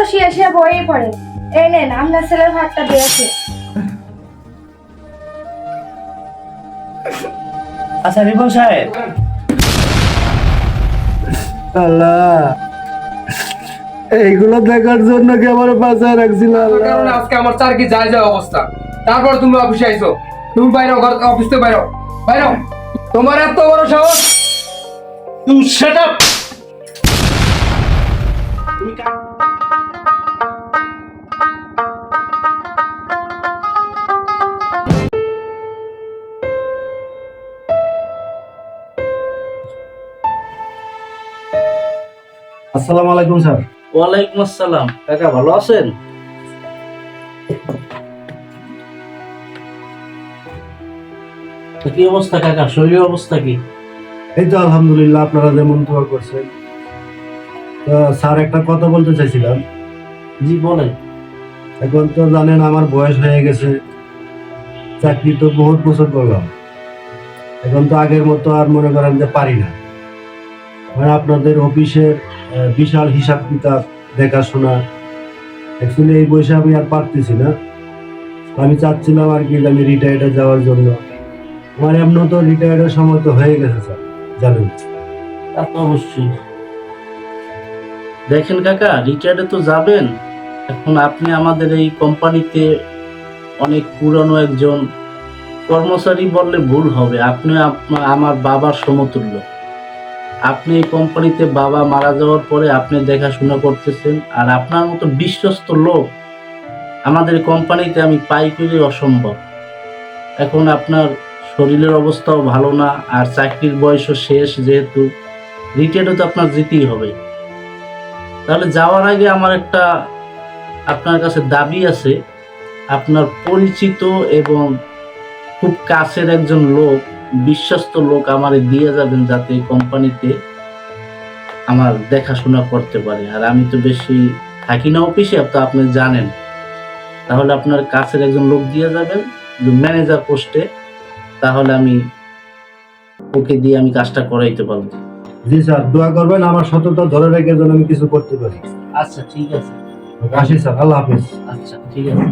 তো শিয়া শিয়া পড়ে। এই নেন আপনার ছেলের ভাতটা দিয়েছে আচ্ছা রিপন সাহেব। আল্লাহ। এইগুলো দেখার জন্য কি আমার বাঁচায় রাখছিল কারণে আজকে আমার চার কি যায় যায় অবস্থা। তারপর তুমি অফিসে আইছো। তুমি বাইরে ঘর অফিস থেকে বাইরো বাইরো তোমার এত বড় সাহস? তুই শাট আপ আসসালামু আলাইকুম স্যার। ওয়ালাইকুম আসসালাম। কাকা ভালো আছেন? কি অবস্থা কাকা? শরীরের অবস্থা কি? এই তো আলহামদুলিল্লাহ আপনারা যেমন দোয়া করছেন। স্যার একটা কথা বলতে চাইছিলাম। জি বলেন। এখন তো জানেন আমার বয়স হয়ে গেছে। চাকরি তো বহুত বছর করলাম। এখন তো আগের মতো আর মনে করেন যে পারি না। আপনাদের অফিসের বিশাল হিসাব কিতাব দেখাশোনা। অ্যাকচুয়ালি এই বয়সে আমি আর পারতেছি না। আমি চাচ্ছিলাম আর কি আমি রিটায়ার্ডে যাওয়ার জন্য। আমার এমন তো রিটায়ার্ডের সময় তো হয়ে গেছে স্যার, জানেন। তা তো অবশ্যই। দেখেন কাকা রিটায়ার্ডে তো যাবেন। এখন আপনি আমাদের এই কোম্পানিতে অনেক পুরনো একজন কর্মচারী বললে ভুল হবে। আপনি আমার বাবার সমতুল্য। আপনি এই কোম্পানিতে বাবা মারা যাওয়ার পরে আপনি দেখাশোনা করতেছেন আর আপনার মতো বিশ্বস্ত লোক আমাদের কোম্পানিতে আমি পাই করে অসম্ভব। এখন আপনার শরীরের অবস্থাও ভালো না আর চাকরির বয়সও শেষ যেহেতু রিটায়ার্ডও তো আপনার যেতেই হবে। তাহলে যাওয়ার আগে আমার একটা আপনার কাছে দাবি আছে। আপনার পরিচিত এবং খুব কাছের একজন লোক বিশ্বস্ত লোক আমার দিয়ে যাবেন যাতে কোম্পানিতে আমার দেখাশোনা করতে পারে। আর আমি তো বেশি থাকি না অফিসে তো আপনি জানেন। তাহলে আপনার কাছের একজন লোক দিয়ে যাবেন ম্যানেজার পোস্টে তাহলে আমি ওকে দিয়ে আমি কাজটা করাইতে পারব। জি স্যার দোয়া করবেন আমার সততা ধরে রেখে যেন আমি কিছু করতে পারি। আচ্ছা ঠিক আছে। আসি স্যার আল্লাহ হাফিজ। আচ্ছা ঠিক আছে।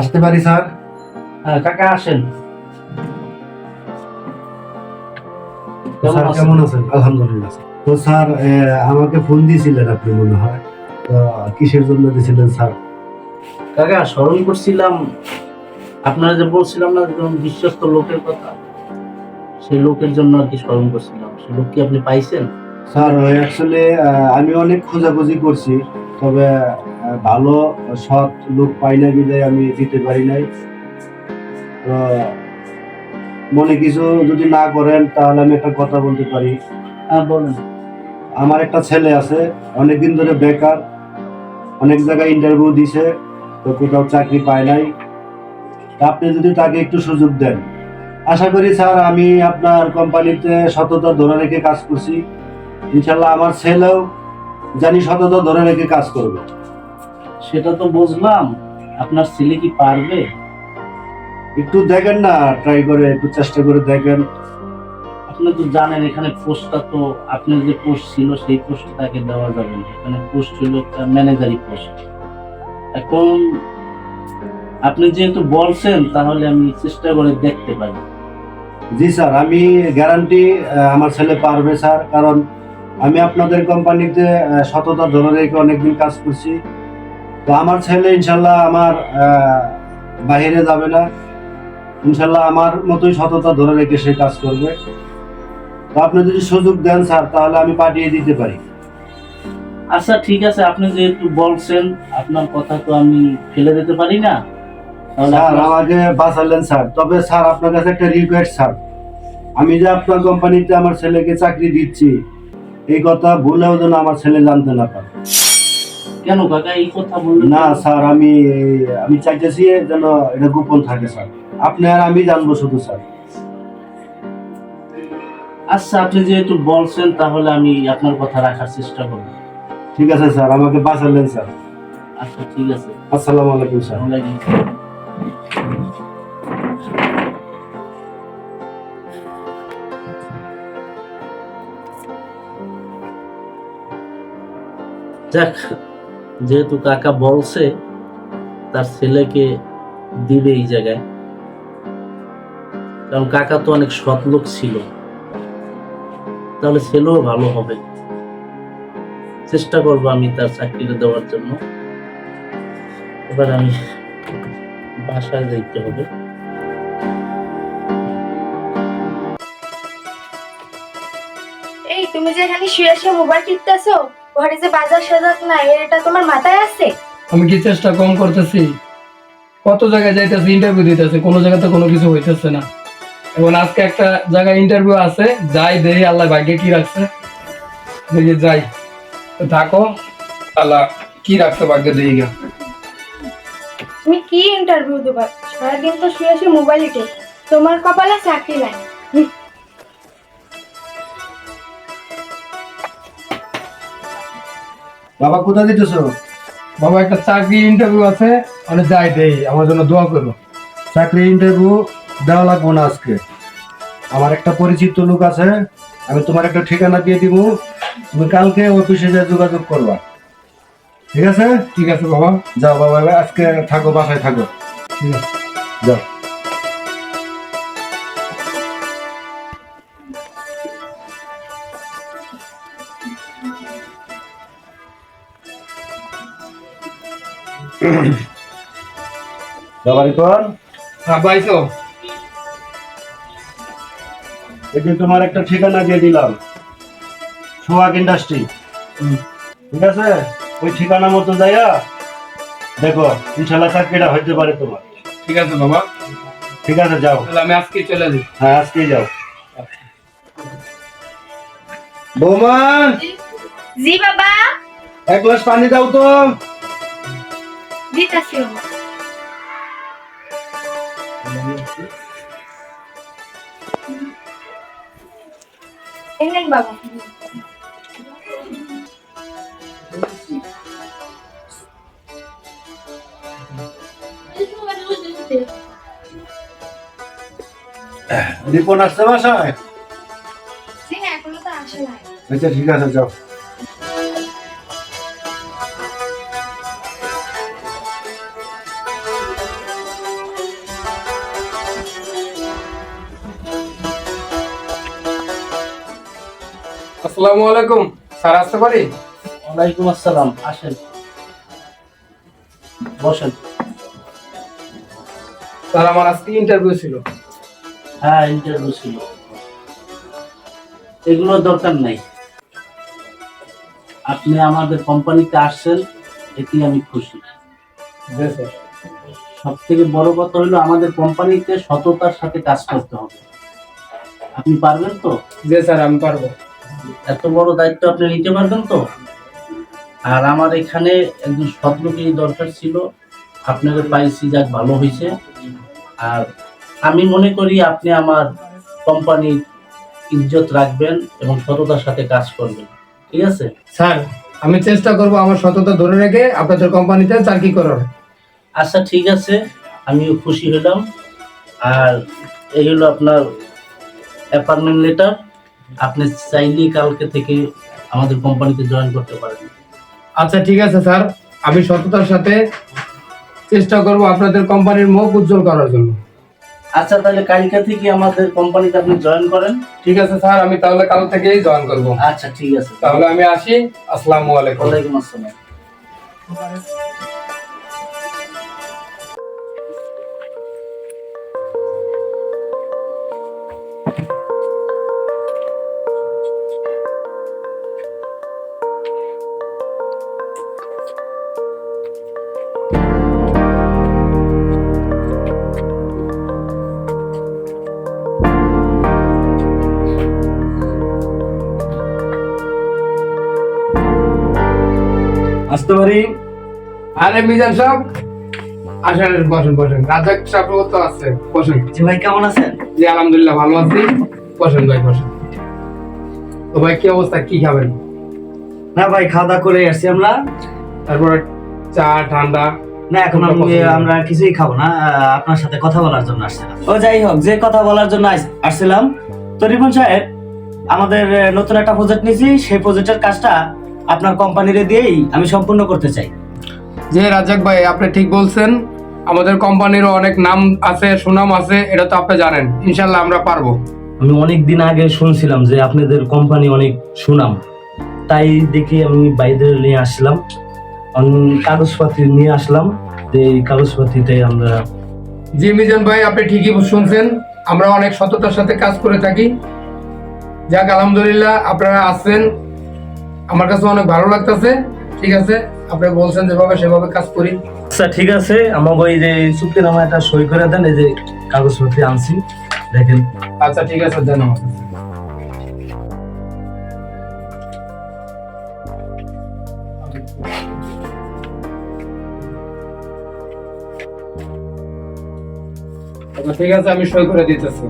আসতে পারি স্যার? হ্যাঁ কাকা আসেন। কেমন স্যার আছেন? কেমন আছেন? আলহামদুলিল্লাহ তো স্যার আমাকে ফোন দিয়েছিলেন আপনি মনে হয়। তো কিসের জন্য দিয়েছিলেন স্যার? কাকা স্মরণ করছিলাম আপনারা যে বলছিলাম না একজন বিশ্বস্ত লোকের কথা সেই লোকের জন্য আর কি স্মরণ করছিলাম। সেই লোক কি আপনি পাইছেন? স্যার অ্যাকচুয়ালি আমি অনেক খোঁজাখুঁজি করছি। তবে ভালো সৎ লোক পাই না বিদায় আমি দিতে পারি নাই। তো মনে কিছু যদি না করেন তাহলে আমি একটা কথা বলতে পারি। হ্যাঁ বলেন। আমার একটা ছেলে আছে অনেকদিন ধরে বেকার অনেক জায়গায় ইন্টারভিউ দিছে তো কোথাও চাকরি পায় নাই। আপনি যদি তাকে একটু সুযোগ দেন। আশা করি স্যার আমি আপনার কোম্পানিতে সততা ধরে রেখে কাজ করছি। ইনশাল্লাহ আমার ছেলেও জানি সততা ধরে রেখে কাজ করবে। সেটা তো বুঝলাম। আপনার ছেলে কি পারবে? একটু দেখেন না ট্রাই করে একটু চেষ্টা করে দেখেন। আপনি তো জানেন এখানে পোস্টটা তো আপনার যে পোস্ট ছিল সেই পোস্ট তাকে দেওয়া যাবে না। এখানে পোস্ট ছিল ম্যানেজারি পোস্ট। এখন আপনি যেহেতু বলছেন তাহলে আমি চেষ্টা করে দেখতে পারি। জি স্যার আমি গ্যারান্টি আমার ছেলে পারবে স্যার কারণ আমি আপনাদের কোম্পানিতে সততা ধরে রেখে অনেকদিন কাজ করছি। তো আমার ছেলে ইনশাল্লাহ আমার বাইরে যাবে না। ইনশাল্লাহ আমার মতোই সততা ধরে রেখে সে কাজ করবে। তো আপনি যদি সুযোগ দেন স্যার তাহলে আমি পাঠিয়ে দিতে পারি। আচ্ছা ঠিক আছে। আপনি যেহেতু বলছেন আপনার কথা তো আমি ফেলে দিতে পারি না। স্যার আমাকে বাঁচালেন স্যার। তবে স্যার আপনার কাছে একটা রিকোয়েস্ট স্যার। আমি যে আপনার কোম্পানিতে আমার ছেলেকে চাকরি দিচ্ছি এই কথা ভুলেও যেন আমার ছেলে জানতে না পারে। কেন কাকা এই কথা বললেন না স্যার আমি আমি চাইতেছি যেন এটা গোপন থাকে স্যার। আপনি আর আমি জানব শুধু স্যার। আচ্ছা আপনি যেহেতু বলছেন তাহলে আমি আপনার কথা রাখার চেষ্টা করব। ঠিক আছে স্যার আমাকে বাঁচালেন স্যার। আচ্ছা ঠিক আছে। আসসালামু আলাইকুম স্যার। যাক, যেহেতু কাকা বলছে, তার ছেলেকে দিবে এই জায়গায়। কারণ কাকা তো অনেক সৎ লোক ছিল। তাহলে ছেলেও ভালো হবে। চেষ্টা করব আমি তার চাকরিটা দেওয়ার জন্য। এবার আমি বাসায় যাইতে হবে। তুমি যে এখানে শুয়ে শুয়ে মোবাইল টিপতেছো? ঘরে যে বাজার সাজার না এটা তোমার মাথায় আছে? আমি কি চেষ্টা কম করতেছি? কত জায়গায় যাইতেছি ইন্টারভিউ দিতেছি কোনো জায়গাতে কোনো কিছু হইতেছে না। এবং আজকে একটা জায়গায় ইন্টারভিউ আছে যাই দেখি আল্লাহ ভাগ্যে কি রাখছে। দেখি যাই। থাকো আল্লাহ কি রাখছে ভাগ্যে দেখি গা তুমি কি ইন্টারভিউ দেবা? সারাদিন তো শুয়ে শুয়ে মোবাইল তোমার কপালে চাকরি নাই। বাবা কোথা দিতেছো বাবা একটা চাকরি ইন্টারভিউ আছে আমি যাই দেই আমার জন্য দোয়া করো। চাকরি ইন্টারভিউ দেওয়া লাগবো না আজকে। আমার একটা পরিচিত লোক আছে আমি তোমার একটা ঠিকানা দিয়ে দিব। তুমি কালকে অফিসে যা যোগাযোগ করবা। ঠিক আছে? ঠিক আছে বাবা। যাও বাবা আজকে থাকো বাসায় থাকো। ঠিক আছে। যাও। বাবা রিপন হ্যাঁ পাইছো এই যে তোমার একটা ঠিকানা দিয়ে দিলাম। সোহাগ ইন্ডাস্ট্রি। ঠিক আছে? ওই ঠিকানা মতো যাইয়া দেখো ইনশাল্লাহ চাকরিটা হইতে পারে তোমার। ঠিক আছে বাবা। ঠিক আছে যাও। আমি আজকে চলে যাই হ্যাঁ আজকেই যাও। বৌমা! জি বাবা। এক গ্লাস পানি দাও তো। দিতাছি এই নেন বাবা রিপন আসছে বাসায় আচ্ছা ঠিক আছে যাও আসসালামু আলাইকুম। স্যার আসতে পারি? ওয়ালাইকুম আসসালাম আসেন। বসেন। স্যার আমার আজকে ইন্টারভিউ ছিল। হ্যাঁ ইন্টারভিউ ছিল। এগুলো দরকার নাই। আপনি আমাদের কোম্পানিতে আসছেন এতে আমি খুশি। জি স্যার। সব থেকে বড় কথা হলো আমাদের কোম্পানিতে সততার সাথে কাজ করতে হবে। আপনি পারবেন তো? জি স্যার আমি পারব। এত বড় দায়িত্ব আপনি নিতে পারবেন তো? আর আমার এখানে একজন সৎ লোকেরই দরকার ছিল। আপনাকে পাইছি যাক ভালো হয়েছে আর আমি মনে করি আপনি আমার কোম্পানির ইজ্জত রাখবেন এবং সততার সাথে কাজ করবেন। ঠিক আছে? স্যার আমি চেষ্টা করব আমার সততা ধরে রেখে আপনাদের কোম্পানিতে চাকরি করার। আচ্ছা ঠিক আছে। আমিও খুশি হলাম। আর এই হলো আপনার অ্যাপার্টমেন্ট লেটার। আপনি চাইলেই কালকে থেকে আমাদের কোম্পানিতে জয়েন করতে পারেন। আচ্ছা ঠিক আছে স্যার। আমি সততার সাথে চেষ্টা করব আপনাদের কোম্পানির মুখ উজ্জ্বল করার জন্য। আচ্ছা তাহলে কালকে থেকে আমাদের কোম্পানিতে আপনি জয়েন করেন। ঠিক আছে স্যার। আমি তাহলে কাল থেকেই জয়েন করব। আচ্ছা ঠিক আছে। তাহলে আমি আসি। আসসালামু আলাইকুম। ওয়ালাইকুম আসসালাম। পারি। আরে মিজান সাহেব আসেন বসেন বসেন। রাজাক সাহেব তো আছে বসেন। জি ভাই কেমন আছেন? জি আলহামদুলিল্লাহ ভালো আছি। বসেন ভাই বসেন। তো ভাই কি অবস্থা? কি খাবেন? না ভাই খাওয়া করে আসছি আমরা। তারপরে চা ঠান্ডা। না এখন আমরা কিছুই খাব না। আপনার সাথে কথা বলার জন্য আসছিলাম। ও যাই হোক যে কথা বলার জন্য আসছিলাম। তো রিপন সাহেব আমাদের নতুন একটা প্রজেক্ট নিয়েছি। সেই প্রজেক্টের কাজটা আপনার কোম্পানিরে দিয়েই আমি সম্পূর্ণ করতে চাই। যে রাজাক ভাই আপনি ঠিক বলছেন। আমাদের কোম্পানিরও অনেক নাম আছে সুনাম আছে এটা তো আপনি জানেন। ইনশাল্লাহ আমরা পারব। আমি অনেক দিন আগে শুনছিলাম যে আপনাদের কোম্পানি অনেক সুনাম। তাই দেখি আমি বাইরে নিয়ে আসলাম। কাগজপাতি নিয়ে আসলাম যে এই কাগজপাতিতে আমরা জি মিজান ভাই আপনি ঠিকই শুনছেন। আমরা অনেক সততার সাথে কাজ করে থাকি। যাক আলহামদুলিল্লাহ আপনারা আসছেন আমার কাছে অনেক ভালো লাগতেছে ঠিক আছে? আপনি বলছেন যেভাবে সেভাবে কাজ করি। আচ্ছা ঠিক আছে। আমাকে ওই যে চুক্তিনামা একটা সই করে দেন এই যে কাগজপত্র আনছি। দেখেন। আচ্ছা ঠিক আছে দেন আমার কাছে। আচ্ছা ঠিক আছে আমি সই করে দিতেছি।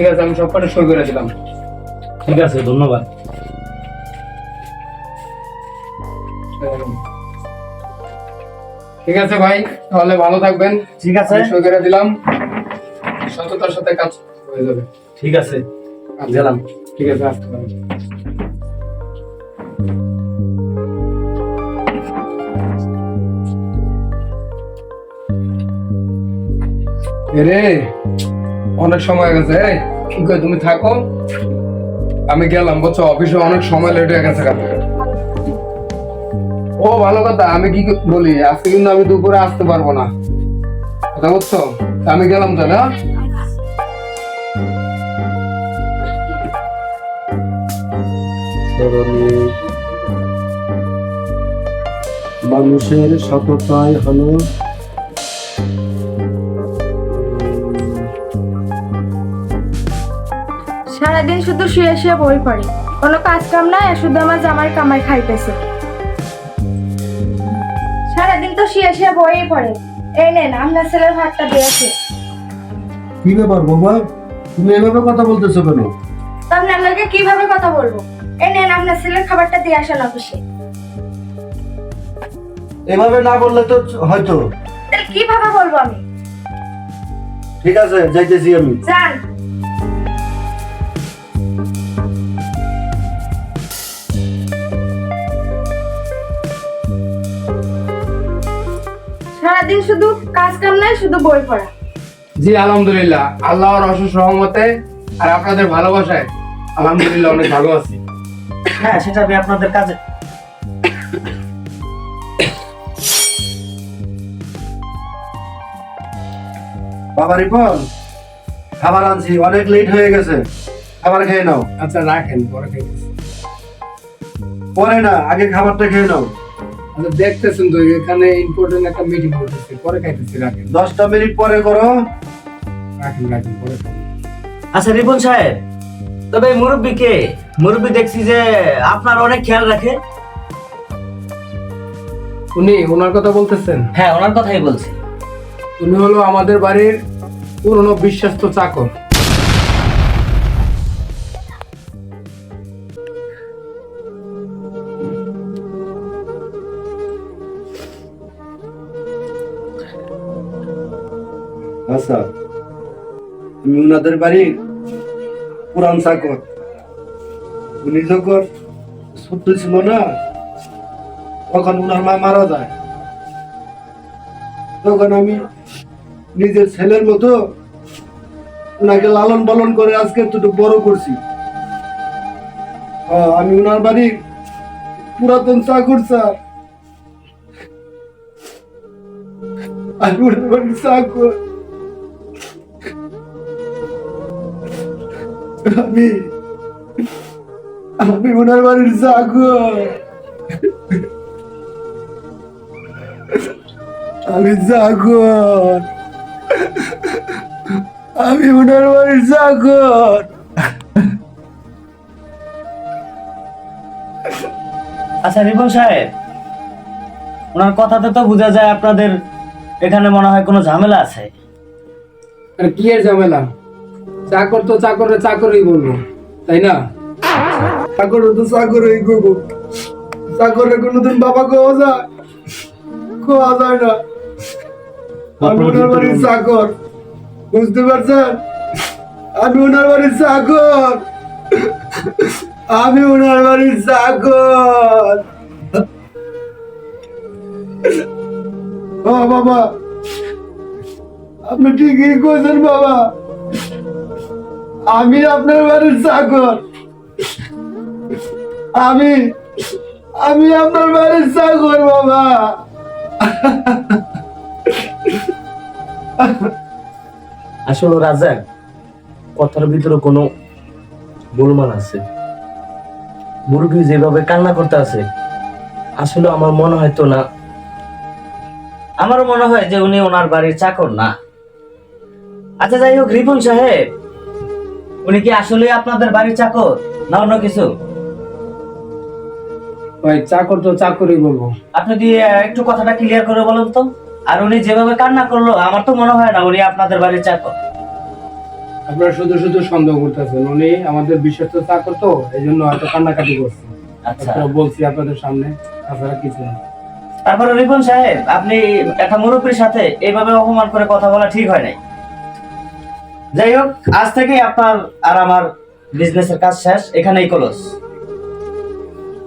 ঠিক আছে আমি সব কটা সই করে দিলাম। ঠিক আছে ধন্যবাদ। ঠিক আছে ভাই তাহলে ভালো থাকবেন। ঠিক আছে। সই করে দিলাম। সততার সাথে কাজ হয়ে যাবে। ঠিক আছে আচ্ছা, গেলাম। ঠিক আছে আসতে রে। অনেক সময় গেছে। এই, কি কই তুমি থাকো। আমি গেলাম বুঝছ? অফিসে অনেক সময় লেট হয়ে গেছে কালকে। ও ভালো কথা। আমি কি বলি আজকে কিন্তু আমি দুপুরে আসতে পারব না। কথা বুঝছ? আমি গেলাম তাহলে হ্যাঁ? মানুষের সততায় হলো শুধু শুয়ে শুয়ে বই পড়ে। কোনো কাজ কাম নাই শুধু আমার জামার কামাই খাইতেছে। সারাদিন তো শুয়ে শুয়ে বই পড়ে। এই নেন আপনার ছেলের ভাতটা দিয়েছে। কি ব্যাপার বাবা তুমি এভাবে কথা বলতেছো কেন? আমি আপনাকে কীভাবে কথা বলব? এই নেন আপনার ছেলের খাবারটা দিয়ে আসেন অফিসে। এভাবে না বললে তো হয়তো। তাহলে কীভাবে বলব আমি? ঠিক আছে যাইতেছি আমি। যান। সারাদিন শুধু কাজ কাম নাই শুধু বই পড়া। জি আলহামদুলিল্লাহ। আল্লাহর অশেষ রহমতে আর আপনাদের ভালোবাসায় আলহামদুলিল্লাহ অনেক ভালো আছি। হ্যাঁ সেটা আমি আপনাদের কাজে বাবা রিপন খাবার আনছি অনেক লেট হয়ে গেছে। খাবার খেয়ে নাও। আচ্ছা রাখেন পরে খাইতেছি পরে না আগে খাবারটা খেয়ে নাও। দেখতেছেন তো এখানে ইম্পর্টেন্ট একটা মিটিং করতেছি পরে খাইতেছি রাখেন। দশটা মিনিট পরে করো। রাখেন রাখেন পরে আচ্ছা রিপন সাহেব তবে মুরব্বী কে? মুরব্বী দেখছি যে আপনার অনেক খেয়াল রাখে। উনি ওনার কথা বলতেছেন? হ্যাঁ ওনার কথাই বলছি। উনি হলো আমাদের বাড়ির পুরনো বিশ্বাস্ত চাকর। আচ্ছা আমি উনাদের বাড়ির পুরান চাকর উনি যখন ছোট্ট ছিল না, তখন উনার মা মারা যায়। তখন আমি নিজের ছেলের মতো উনাকে লালন পালন করে আজকে একটু বড় করছি। আমি উনার বাড়ির পুরাতন চাকর স্যার। আমি উনার বাড়ির চাকর আমি আমি ওনার বাড়ির চাকর আমি চাকর আমি ওনার বাড়ির চাকর আচ্ছা রিপন সাহেব ওনার কথাতে তো বোঝা যায় আপনাদের এখানে মনে হয় কোনো ঝামেলা আছে। আর কি এর ঝামেলা? চাকর তো চাকরে চাকরই বলব তাই না? চাকর তো চাকর এই করব চাকরে কোনোদিন বাবা কোয়া যায়? কোয়া যায় না? আমি ওনার বাড়ির চাকর বুঝতে পারছেন? আমি ওনার বাড়ির চাকর। আমি ওনার বাড়ির চাকর। ও বাবা আপনি ঠিকই কইছেন বাবা। আমি আপনার বাড়ির চাকর। আমি আমি আপনার বাড়ির চাকর, বাবা। আসলে রাজা, কথার ভিতরে কোনো গোলমাল আছে। মুরগি যেভাবে কান্না করতে আছে, আসলে আমার মনে হয় তো না। আমার মনে হয় যে উনি ওনার বাড়ির চাকর না। আচ্ছা যাই হোক, রিপন সাহেব উনি কি আসলে আপনাদের বাড়ির চাকর? না অন্য কিছু? ভাই চাকর তো চাকরই বলব। আপনি দিয়ে একটু কথাটা ক্লিয়ার করে বলুন তো। আর উনি যেভাবে কান্না করল আমার তো মনে হয় না উনি আপনাদের বাড়ির চাকর। আপনারা শুধু শুধু সন্দেহ করতেছেন। উনি আমাদের বিশ্বস্ত চাকর তো এই জন্য হয়তো কান্নাকাটি করছে। আচ্ছা। বলছি আপনাদের সামনে তাছাড়া কিছু না। তারপরে রিপন সাহেব আপনি একটা মুরব্বীর সাথে এইভাবে অপমান করে কথা বলা ঠিক হয় নাই? যাই হোক আজ থেকে আপনার আর আমার বিজনেসের কাজ শেষ। এখানেই ক্লোজ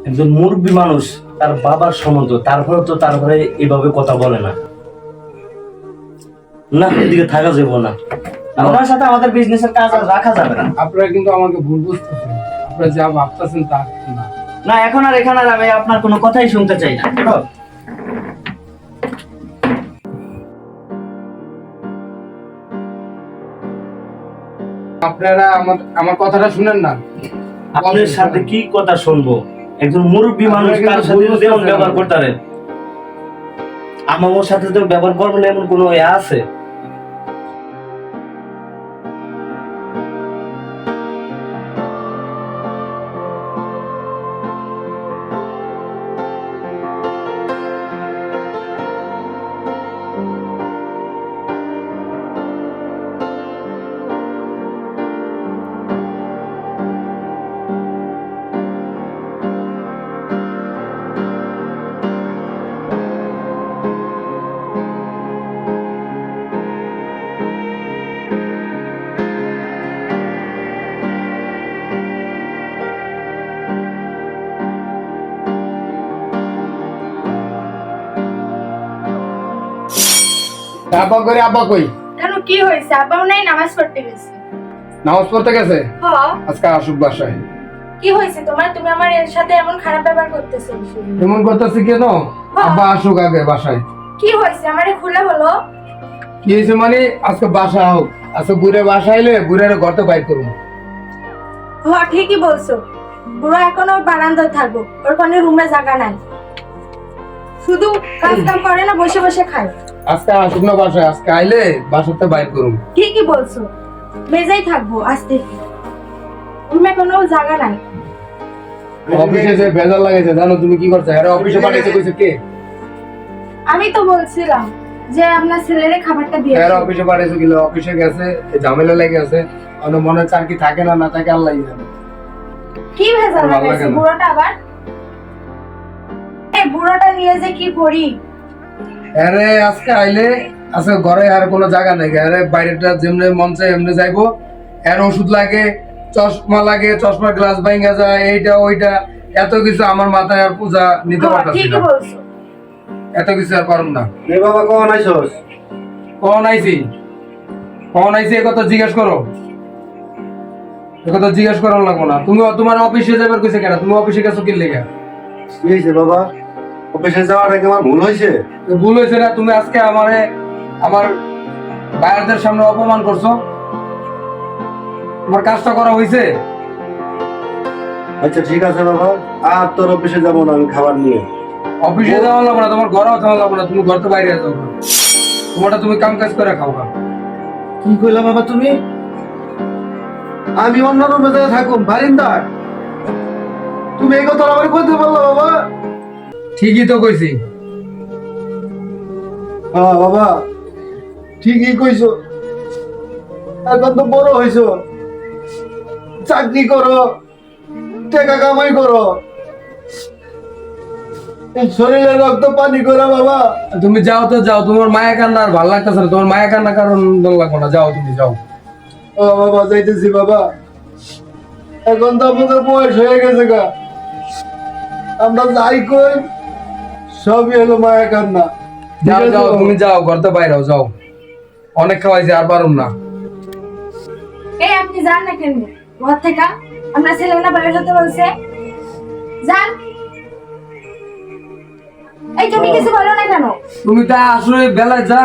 একজন মুরব্বী মানুষ তার বাবার সম্বন্ধ তারপরে তো তারপরে এইভাবে কথা বলে না। না এদিকে থাকা যাব না। সাথে আমাদের বিজনেসের কাজ আর রাখা যাবে না। আপনারা কিন্তু আমাকে ভুল বুঝতেছেন। আপনারা যা ভাবতেছেন তা না। না এখন আর এখানে আর আমি আপনার কোনো কথাই শুনতে চাই না। আপনারা আমার আমার কথাটা শুনেন না। আপনার সাথে কি কথা শুনব? একজন মুরব্বী মানুষ কার সাথে এমন ব্যবহার করতে আমার সাথে তো ব্যবহার করবেন এমন কোনো ইয়ে আছে? আব্বা করে আব্বা কই? কেন কি হয়েছে? আব্বাও নাই নামাজ পড়তে গেছে। নামাজ পড়তে গেছে? হ। আজকে আসুক বাসায়। কি হয়েছে তোমার? তুমি আমার এর সাথে এমন খারাপ ব্যবহার করতেছো এমন করতেছি কেন? আব্বা আসুক আগে বাসায়। কি হয়েছে? আমারে খুলে বলো। কি হয়েছে মানে? আজকে বাসা হোক আজকে বুড়ে বাসা এলে বুড়ের ঘরতে বাইর করুন হ ঠিকই বলছো। বুড়ো এখনও বারান্দায় থাকব। ওর কোনো রুমে জায়গা নাই। শুধু কাজ কাম করে না বসে বসে খায়। আজকে আসুক না বাসায় আজকে আইলে বাসাতে বাইর করুন ঠিকই বলছো। মেজাই থাকব আজ থেকে কোনো জায়গা নাই। অফিসে যে বেজার লাগাইছে জানো তুমি কি করছ? আরে অফিসে পাঠাইছে কইছে কে? আমি তো বলছিলাম যে আপনার ছেলেরে খাবারটা দিয়ে এর অফিসে পাঠাইছে গেলে অফিসে গেছে ঝামেলা লেগে আছে। অন্য মনে হচ্ছে আর কি থাকে না না থাকে আল্লাহ জানে। কি ভেজাল লাগাইছে বুড়োটা আবার? এই বুড়োটা নিয়ে যে কি করি? আরে আজকে আইলে আজকে ঘরে আর কোনো জায়গা নেই আরে বাইরেটা যেমনি মন চাই এমনি যাইবো। এর ওষুধ লাগে চশমা লাগে চশমার গ্লাস ভাঙা যায় এইটা ওইটা। এত কিছু আমার মাথায় আর পূজা নিতে হ, পারতাছি না। বলছো। এত কিছু আর পারুম না। এ বাবা কখন আইসস কখন আইছি? কখন আইছি একথা জিজ্ঞেস করো। একথা জিজ্ঞেস করার লাগবো না। তুমি তোমার অফিসে যাবার কইছে কেন তুমি অফিসে গেছো কি লেগে? কি হয়েছে বাবা? অফিসে যাওয়ার আগে আমার ভুল হয়েছে? ভুল হয়েছে না তুমি আজকে আমারে আমার বায়ারদের সামনে অপমান করছ। তোমার কাজটা করা হয়েছে? আচ্ছা ঠিক আছে বাবা। আর তোর অফিসে যাব না আমি খাবার নিয়ে। অফিসে যাওয়া লাগবে না তোমার ঘরেও যাওয়া লাগবে না তুমি ঘর তো বাইরে যাও তোমারটা তুমি কাম কাজ করে খাও না কি কইলা বাবা তুমি? আমি অন্য রুমে থাকুম বারিন্দার। তুমি এই কথা আমার কইতে পারল বাবা? ঠিকই তো কইছি। হ্যাঁ বাবা ঠিকই কইছো। এখন তো বড় হইছো। চাকরি করো টাকা কামাই করো। শরীরে রক্ত পানি করে বাবা। তুমি যাও তো যাও। তোমার মায়া কান্না আর ভালো লাগতেছে না। তোমার মায়া কান্না কারণ ভালো লাগবে না। যাও তুমি যাও। ও বাবা যাইতেছি বাবা। এখন তো আমাদের বয়স হয়ে গেছে গা। আমরা যাই কই? সবই হলো মায়া কান্না। যাও যাও তুমি যাও ঘরতে বাইরেও যাও। অনেক খাওয়াইছে আর পারুম না। এই আপনি যান না কেন? ঘর থেকে? আমরা ছেলে না বাইরে হতে বলছে। যান। এই তুমি কিছু বলো না কেন? তুমি তা আসলে বেলায় যা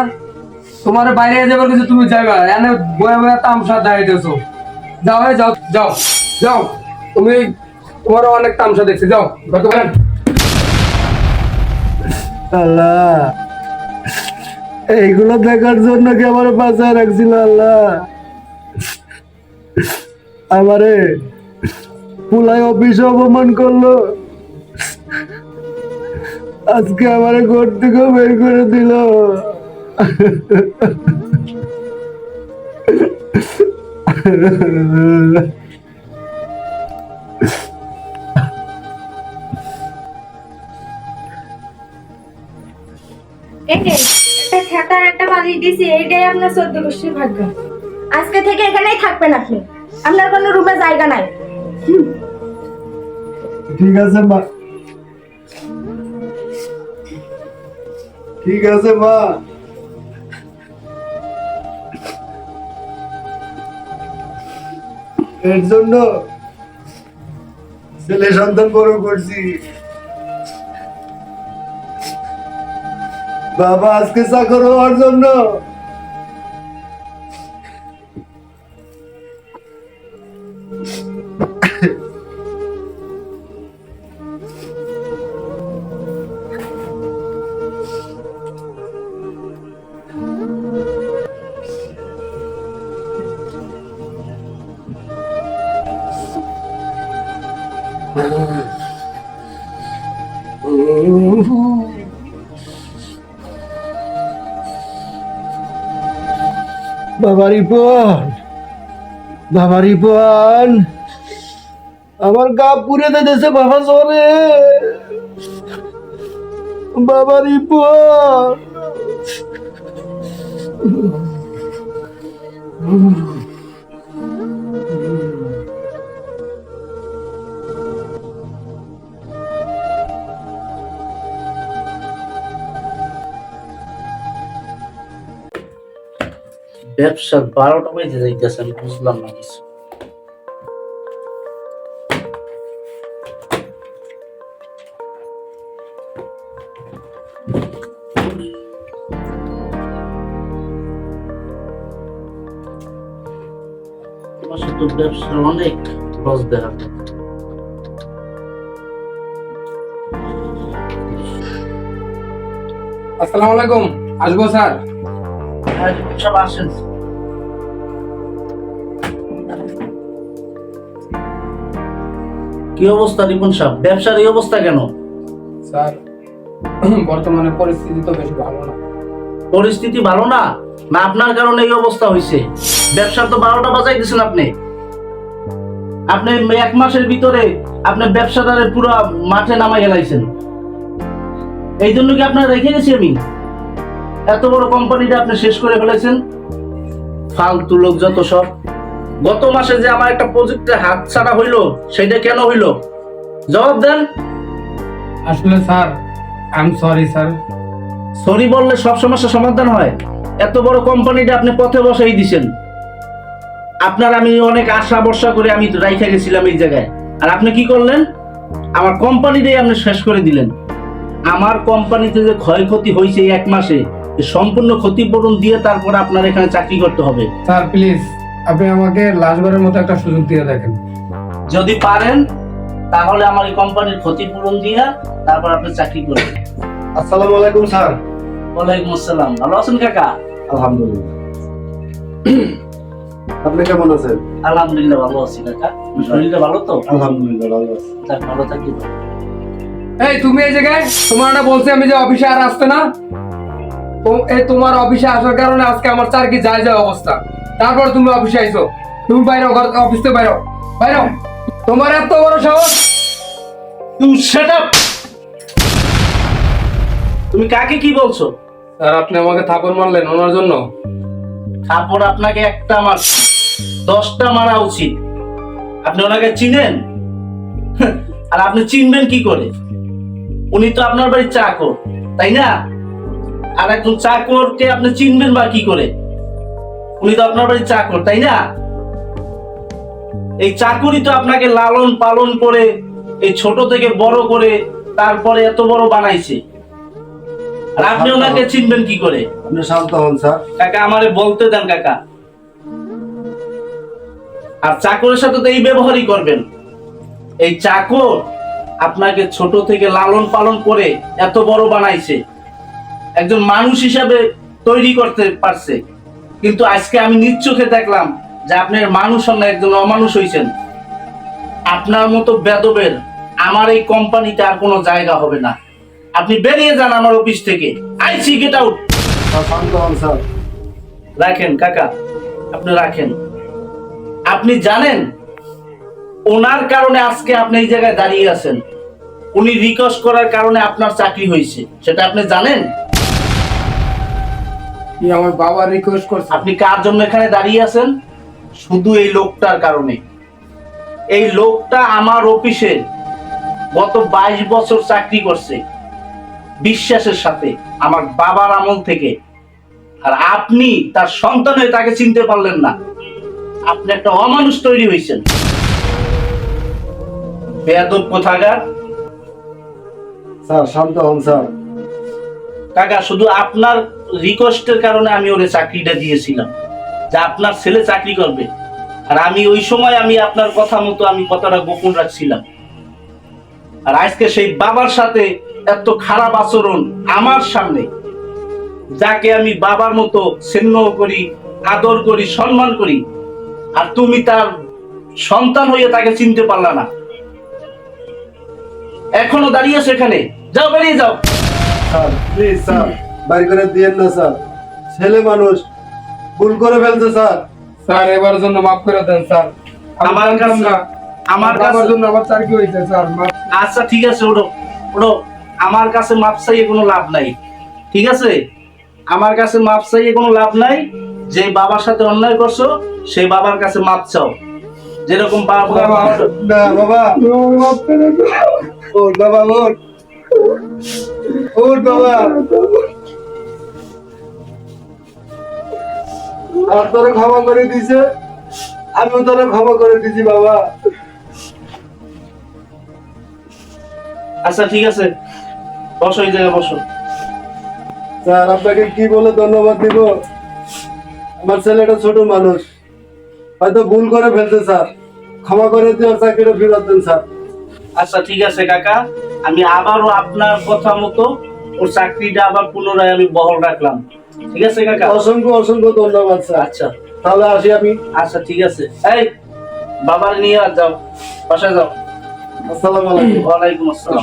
তোমার বাইরে যাবার কিছু তুমি যাবে এনে বয়ে বয়ে তামসা দাঁড়িয়েছো যাও যাও যাও যাও। তুমি তোমার অনেক তামসা দেখছি যাও বাইরে। আল্লাহ। এইগুলো দেখার জন্য কি আমার বাঁচায় রাখছিল আল্লাহ? আমারে পুলাই অফিসে অপমান করল। আজকে আমারে ঘর থেকে বের করে দিল। আজকে থেকে এখানেই থাকবেন আপনি। আপনার কোনো রুমে জায়গা নাই। ঠিক আছে, মা। ঠিক আছে, মা। এর জন্য ছেলে সন্তান বড় করছি। বাবা আজকে চাকর হওয়ার জন্য। রিপন বাবার রিপন আমার গা পুড়ে দিতেছে বাবা জোরে বাবার রিপন। ব্যবসার বারোটা বাজে যাইতেছে আমি বুঝলাম না কিছু। তোমার সাথে ব্যবসার অনেক লস দেখা আসসালামু আলাইকুম আসব স্যার। হ্যাঁ, সব আসেন। কি অবস্থা রিপন সাহেব? ব্যবসার এই অবস্থা কেন? স্যার বর্তমানে পরিস্থিতি তো বেশ ভালো না। পরিস্থিতি ভালো না? না আপনার কারণে এই অবস্থা হয়েছে ব্যবসা তো বারোটা বাজাই দিয়েছেন আপনি। আপনি এক মাসের ভিতরে আপনার ব্যবসাটারে পুরো মাঠে নামাই গেলাইছেন এই জন্য কি আপনার রেখে গেছি আমি? এত বড় কোম্পানিটা আপনি শেষ করে ফেলেছেন ফালতু লোক যত সব। গত মাসে যে আমার একটা প্রজেক্টে হাত ছাড়া হইল সেটা কেন হইল? জবাব দেন। আসলে sir I am sorry sir. Sorry বললে সব সমস্যা সমাধান হয়। এত বড় কোম্পানিটা আপনি পথে বসাই দিছেন। আপনার আমি অনেক আশা ভরসা করে আমি রাইখা গেছিলাম এই জায়গায়। আর আপনি কি করলেন? আমার কোম্পানিটাই আপনি শেষ করে দিলেন। আমার কোম্পানিতে যে ক্ষয়ক্ষতি হয়েছে এক মাসে সম্পূর্ণ ক্ষতিপূরণ দিয়ে তারপর আপনার এখানে চাকরি করতে হবে। স্যার প্লিজ আপনি আমাকে লাস্টবারের মতো একটা সুযোগ দিয়ে দেখেন। যদি পারেন তাহলে আমার এই কোম্পানির ক্ষতিপূরণ দিয়ে তারপর আপনি চাকরি করবেন। আসসালামু আলাইকুম স্যার। ওয়ালাইকুম আসসালাম। ভালো আছেন কাকা? আলহামদুলিল্লাহ। আপনি কেমন আছেন? আলহামদুলিল্লাহ ভালো আছি কাকা। শরীরটা ভালো তো? আলহামদুলিল্লাহ ভালো আছি। ভালো থাকি। এই তুমি এই জায়গায় তোমার না বলছি আমি যে অফিসে আর আসতে না। তো এই তোমার অফিসে আসার কারণে আজকে আমার চারকি যায় যায় অবস্থা। তারপর তুমি অফিসে আইছো। তুমি বাইরে ঘর অফিস থেকে বাইরো বাইরো তোমার এত বড় সাহস? You shut up! তুমি কাকে কি বলছো? স্যার আপনি আমাকে থাপড় মারলেন ওনার জন্য। তারপর আপনাকে একটা মার দশটা মারা উচিত। আপনি ওনাকে চিনেন? আর আপনি চিনবেন কি করে? উনি তো আপনার বাড়ির চাকর তাই না? আর একজন চাকরকে আপনি চিনবেন বা কি করে? উনি তো আপনার বাড়ির চাকর তাই না? এই চাকরি তো আপনাকে লালন পালন করে এই ছোট থেকে বড় করে তারপরে এত বড় বানাইছে। আর আপনি ওনাকে চিনবেন কি করে? আপনি শান্ত হন স্যার। কাকা আমারে বলতে দেন কাকা। আর চাকরের সাথে তো এই ব্যবহারই করবেন। এই চাকর আপনাকে ছোট থেকে লালন পালন করে এত বড় বানাইছে। একজন মানুষ হিসাবে তৈরি করতে পারছে। কিন্তু আজকে আমি নিজ চোখে দেখলাম যে আপনার মানুষ না একজন অমানুষ হয়েছেন আপনার মতো বেদবের আমার এই কোম্পানিতে আর কোনো জায়গা হবে না। আপনি বেরিয়ে যান আমার অফিস থেকে। আইসি গেট আউট শান্ত হন স্যার। রাখেন কাকা। আপনি রাখেন। আপনি জানেন ওনার কারণে আজকে আপনি এই জায়গায় দাঁড়িয়ে আছেন। উনি রিকোয়েস্ট করার কারণে আপনার চাকরি হয়েছে সেটা আপনি জানেন? আমার বাবা রিকোয়েস্ট করছে। আপনি কার জন্য এখানে দাঁড়িয়ে আছেন? শুধু এই লোকটার কারণে। এই লোকটা আমার অফিসে গত বাইশ বছর চাকরি করছে। বিশ্বাসের সাথে আমার বাবার আমল থেকে। আর আপনি তার সন্তান হয়ে তাকে চিনতে পারলেন না। আপনি একটা অমানুষ তৈরি হয়েছেন। বেয়াদব কোথাকার? স্যার শান্ত হন স্যার। কাকা, শুধু আপনার রিকোয়েস্টের কারণে আমি ওরে চাকরিটা দিয়েছিলাম। যে আপনার ছেলে চাকরি করবে। আর আমি ওই সময় আমি আপনার কথা মতো আমি কথাটা গোপন রাখছিলাম। আর আজকে সেই বাবার সাথে এত খারাপ আচরণ আমার সামনে, যাকে আমি বাবার মতো স্নেহ করি, আদর করি, সম্মান করি, আর তুমি তার সন্তান হয়ে তাকে চিনতে পারলা না। এখনও দাঁড়িয়ে সেখানে যাও, বেরিয়ে যাও। Sir please sir. বাড়ি করে দিয়েন না স্যার। ছেলে মানুষ ভুল করে ফেলছে স্যার। স্যার এবার জন্য মাফ করে দেন স্যার। আমি আমার কাছে না। আমার কাছে জন্য আবার চাকরি হয়েছে স্যার আচ্ছা ঠিক আছে ওড়ো ওড়ো আমার কাছে মাপ চাইয়ে কোনো লাভ নাই। ঠিক আছে? আমার কাছে মাপ চাইয়ে কোনো লাভ নাই। যে বাবার সাথে অন্যায় করছ সেই বাবার কাছে মাপ চাও। যেরকম বাবা না বাবা। বাবা ওঠ বাবা। আর তোরে ক্ষমা করে দিছে। আমিও তোরে ক্ষমা করে দিছি বাবা। আচ্ছা ঠিক আছে। বসো এই জায়গায় বসো। স্যার আপনাকে কি বলে ধন্যবাদ দিব? আমার ছেলেটা ছোট মানুষ। হয়তো ভুল করে ফেলছে স্যার। ক্ষমা করে দিয়ে চাকরিটা ফেরত দেন স্যার। আচ্ছা ঠিক আছে কাকা। আমি আবারও আপনার কথা মতো ওর চাকরিটা আবার পুনরায় আমি বহল রাখলাম। ঠিক আছে কাকা? অসংখ্য অসংখ্য ধন্যবাদ স্যার। আচ্ছা। তাহলে আসি আমি। আচ্ছা ঠিক আছে। এই বাবার নিয়ে আর যাও। বাসায় যাও। আসসালামু আলাইকুম। ওয়ালাইকুম আসসালাম।